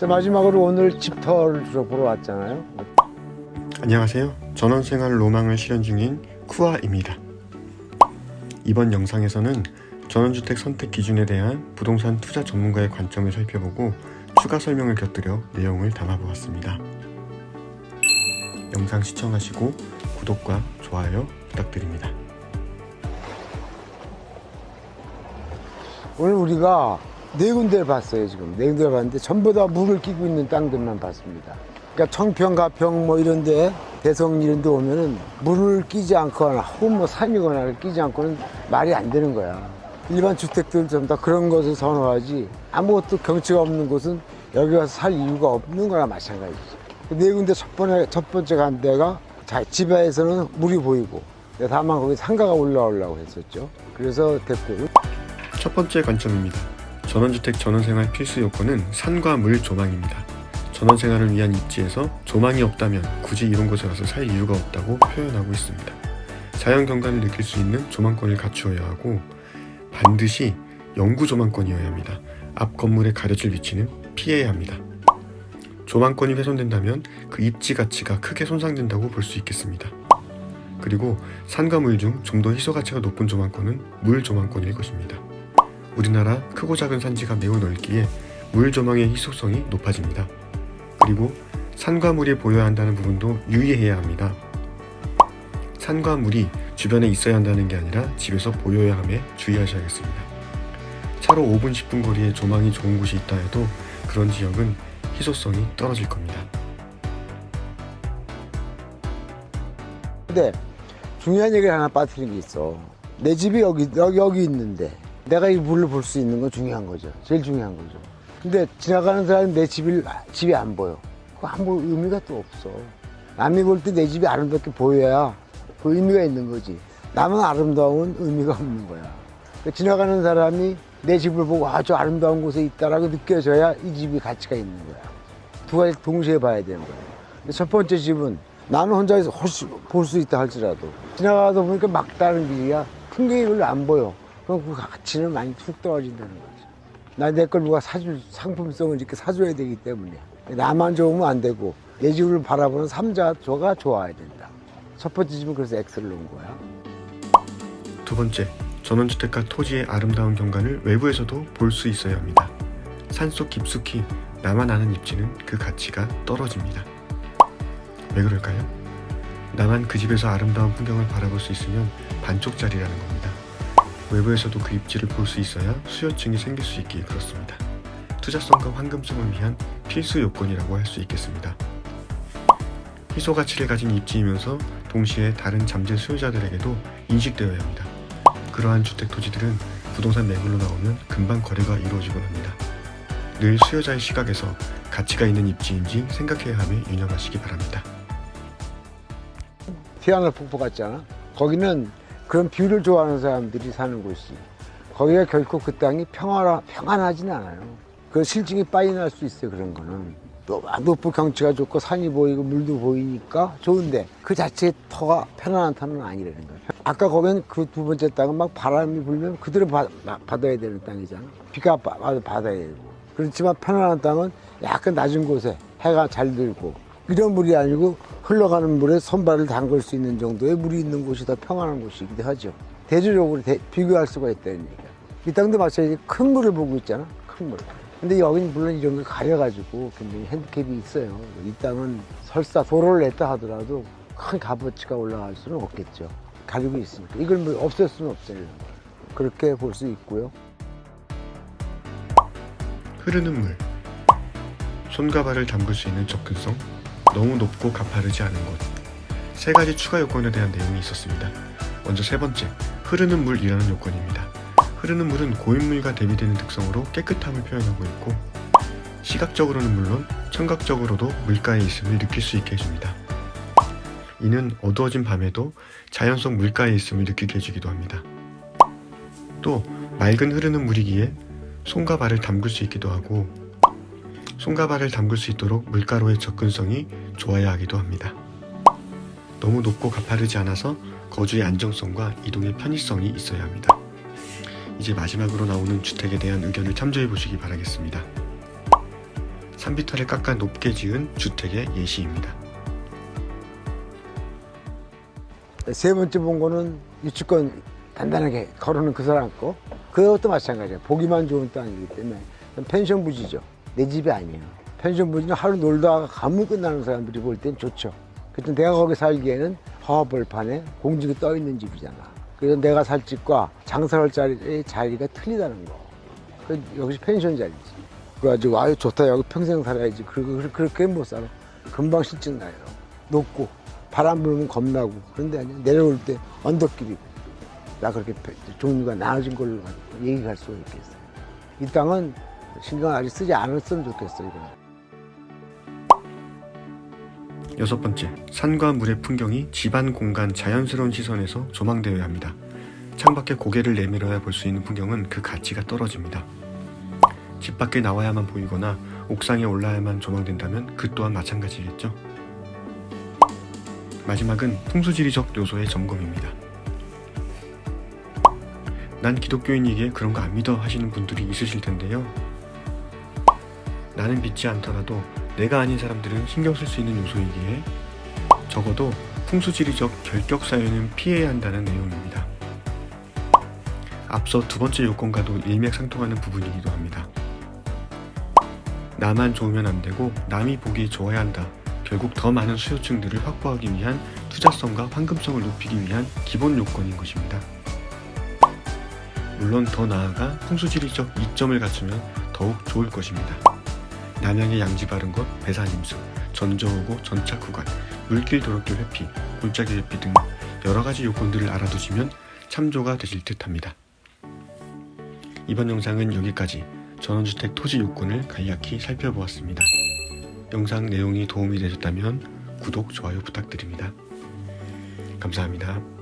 자, 마지막으로 오늘 집터를 주로 보러 왔잖아요. 안녕하세요. 전원생활 로망을 실현 중인 쿠아입니다. 이번 영상에서는 전원주택 선택 기준에 대한 부동산 투자 전문가의 관점을 살펴보고 추가 설명을 곁들여 내용을 담아보았습니다. 영상 시청하시고 구독과 좋아요 부탁드립니다. 오늘 우리가 네 군데를 봤어요, 지금. 네 군데를 봤는데 전부 다 물을 끼고 있는 땅들만 봤습니다. 그러니까 청평, 가평 뭐 이런 데, 대성 이런 데 오면은 물을 끼지 않거나 혹은 뭐 산이거나 끼지 않고는 말이 안 되는 거야. 일반 주택들 전부 다 그런 것을 선호하지 아무것도 경치가 없는 곳은 여기 와서 살 이유가 없는 거나 마찬가지지. 네 군데 첫 번에, 첫 번째 간 데가 자, 집에서는 물이 보이고 다만 거기 상가가 올라오려고 했었죠. 그래서 됐고 첫 번째 관점입니다. 전원주택 전원생활 필수 요건은 산과 물 조망입니다. 전원생활을 위한 입지에서 조망이 없다면 굳이 이런 곳에 와서 살 이유가 없다고 표현하고 있습니다. 자연 경관을 느낄 수 있는 조망권을 갖추어야 하고 반드시 영구 조망권이어야 합니다. 앞 건물에 가려질 위치는 피해야 합니다. 조망권이 훼손된다면 그 입지 가치가 크게 손상된다고 볼 수 있겠습니다. 그리고 산과 물 중 좀 더 희소 가치가 높은 조망권은 물 조망권일 것입니다. 우리나라 크고 작은 산지가 매우 넓기에 물 조망의 희소성이 높아집니다. 그리고 산과 물이 보여야 한다는 부분도 유의해야 합니다. 산과 물이 주변에 있어야 한다는 게 아니라 집에서 보여야 함에 주의하셔야겠습니다. 차로 5분 10분 거리에 조망이 좋은 곳이 있다 해도 그런 지역은 희소성이 떨어질 겁니다. 근데 중요한 얘기를 하나 빠뜨린 게 있어. 내 집이 여기, 여기, 여기 있는데 내가 이 물을 볼수 있는 건 중요한 거죠. 제일 중요한 거죠. 근데 지나가는 사람이 내 집이, 집이 안 보여. 그거 아무 의미가 또 없어. 남이 볼 때 내 집이 아름답게 보여야 그 의미가 있는 거지. 나만 아름다운 의미가 없는 거야. 그러니까 지나가는 사람이 내 집을 보고 아, 저 아름다운 곳에 있다라고 느껴져야 이 집이 가치가 있는 거야. 두 가지 동시에 봐야 되는 거야. 첫 번째 집은 나는 혼자서 혹시 볼수 있다 할지라도 지나가다 보니까 막다른 길이야. 풍경이 별로 안 보여. 그럼 그 가치는 많이 툭 떨어진다는 거지. 나내 걸 누가 사줄 상품성을 이렇게 사줘야 되기 때문에 나만 좋으면 안 되고 내 집을 바라보는 삼자조가 좋아야 된다. 첫 번째 집은 그래서 X를 놓은 거야. 두 번째, 전원주택과 토지의 아름다운 경관을 외부에서도 볼 수 있어야 합니다. 산속 깊숙이 나만 아는 입지는 그 가치가 떨어집니다. 왜 그럴까요? 나만 그 집에서 아름다운 풍경을 바라볼 수 있으면 반쪽짜리라는 겁니다. 외부에서도 그 입지를 볼 수 있어야 수요층이 생길 수 있기에 그렇습니다. 투자성과 황금성을 위한 필수 요건이라고 할 수 있겠습니다. 희소 가치를 가진 입지이면서 동시에 다른 잠재 수요자들에게도 인식되어야 합니다. 그러한 주택 토지들은 부동산 매물로 나오면 금방 거래가 이루어지곤 합니다. 늘 수요자의 시각에서 가치가 있는 입지인지 생각해야 함에 유념하시기 바랍니다. 티아나 폭포 같잖아. 거기는 그런 뷰를 좋아하는 사람들이 사는 곳이. 거기가 결코 그 땅이 평화라, 평안하진 않아요. 그 실증이 빨리 날 수 있어요, 그런 거는. 또 높고 경치가 좋고 산이 보이고 물도 보이니까 좋은데 그 자체의 터가 편안한 터는 아니라는 거예요. 아까 거기는 그 두 번째 땅은 막 바람이 불면 그대로 받, 받아야 되는 땅이잖아. 비가 받아야 되고. 그렇지만 편안한 땅은 약간 낮은 곳에 해가 잘 들고 이런 물이 아니고 흘러가는 물에 손발을 담글 수 있는 정도의 물이 있는 곳이 더 평안한 곳이기도 하죠. 대조적으로 대- 비교할 수가 있다는 얘기야. 이 땅도 마찬가지 큰 물을 보고 있잖아. 큰 물. 근데 여기는 물론 이런 걸 가려가지고 굉장히 핸디캡이 있어요. 이 땅은 설사 도로를 냈다 하더라도 큰 값어치가 올라갈 수는 없겠죠. 가지고 있으니까. 이걸 뭐 없앨 수는 없어요. 그렇게 볼 수 있고요. 흐르는 물 손과 발을 담글 수 있는 접근성 너무 높고 가파르지 않은 곳 세 가지 추가 요건에 대한 내용이 있었습니다. 먼저 세 번째 흐르는 물이라는 요건입니다. 흐르는 물은 고인물과 대비되는 특성으로 깨끗함을 표현하고 있고 시각적으로는 물론 청각적으로도 물가에 있음을 느낄 수 있게 해줍니다. 이는 어두워진 밤에도 자연 속 물가에 있음을 느끼게 해주기도 합니다. 또 맑은 흐르는 물이기에 손과 발을 담글 수 있기도 하고 손과 발을 담글 수 있도록 물가로의 접근성이 좋아야 하기도 합니다. 너무 높고 가파르지 않아서 거주의 안정성과 이동의 편의성이 있어야 합니다. 이제 마지막으로 나오는 주택에 대한 의견을 참조해 보시기 바라겠습니다. 산비탈을 깎아 높게 지은 주택의 예시입니다. 세 번째 본 거는 유치권 단단하게 걸어놓은 그 사람 거. 그것도 마찬가지야. 보기만 좋은 땅이기 때문에 펜션 부지죠. 내 집이 아니에요. 펜션 부지는 하루 놀다가 가면 끝나는 사람들이 볼 땐 좋죠. 그때 내가 거기 살기에는 허벌판에 공중에 떠 있는 집이잖아. 그래서 내가 살 집과 장사할 자리의 자리가 틀리다는 거. 그 여기서 펜션 자리지. 그래가지고 아유 좋다 여기 평생 살아야지. 그리고 그렇게 못 살아. 금방 실증 나요. 높고 바람 불면 겁나고 그런데 아니야 내려올 때 언덕길이고 나 그렇게 종류가 나눠진 걸로 얘기할 수가 있겠어요. 이 땅은 신경 아직 쓰지 않았으면 좋겠어 이거. 여섯 번째, 산과 물의 풍경이 집안 공간 자연스러운 시선에서 조망되어야 합니다. 창밖에 고개를 내밀어야 볼 수 있는 풍경은 그 가치가 떨어집니다. 집 밖에 나와야만 보이거나 옥상에 올라야만 조망된다면 그 또한 마찬가지겠죠. 마지막은 풍수지리적 요소의 점검입니다. 난 기독교인이기에 그런 거 안 믿어 하시는 분들이 있으실 텐데요. 나는 믿지 않더라도 내가 아닌 사람들은 신경 쓸 수 있는 요소이기에 적어도 풍수지리적 결격 사유는 피해야 한다는 내용입니다. 앞서 두 번째 요건과도 일맥상통하는 부분이기도 합니다. 나만 좋으면 안 되고 남이 보기 좋아야 한다. 결국 더 많은 수요층들을 확보하기 위한 투자성과 황금성을 높이기 위한 기본 요건인 것입니다. 물론 더 나아가 풍수지리적 이점을 갖추면 더욱 좋을 것입니다. 남양의 양지 바른 곳, 배산임수, 전저우고 전착 구간, 물길 도로길 회피, 골짜기 회피 등 여러 가지 요건들을 알아두시면 참조가 되실 듯합니다. 이번 영상은 여기까지 전원주택 토지 요건을 간략히 살펴보았습니다. 영상 내용이 도움이 되셨다면 구독, 좋아요 부탁드립니다. 감사합니다.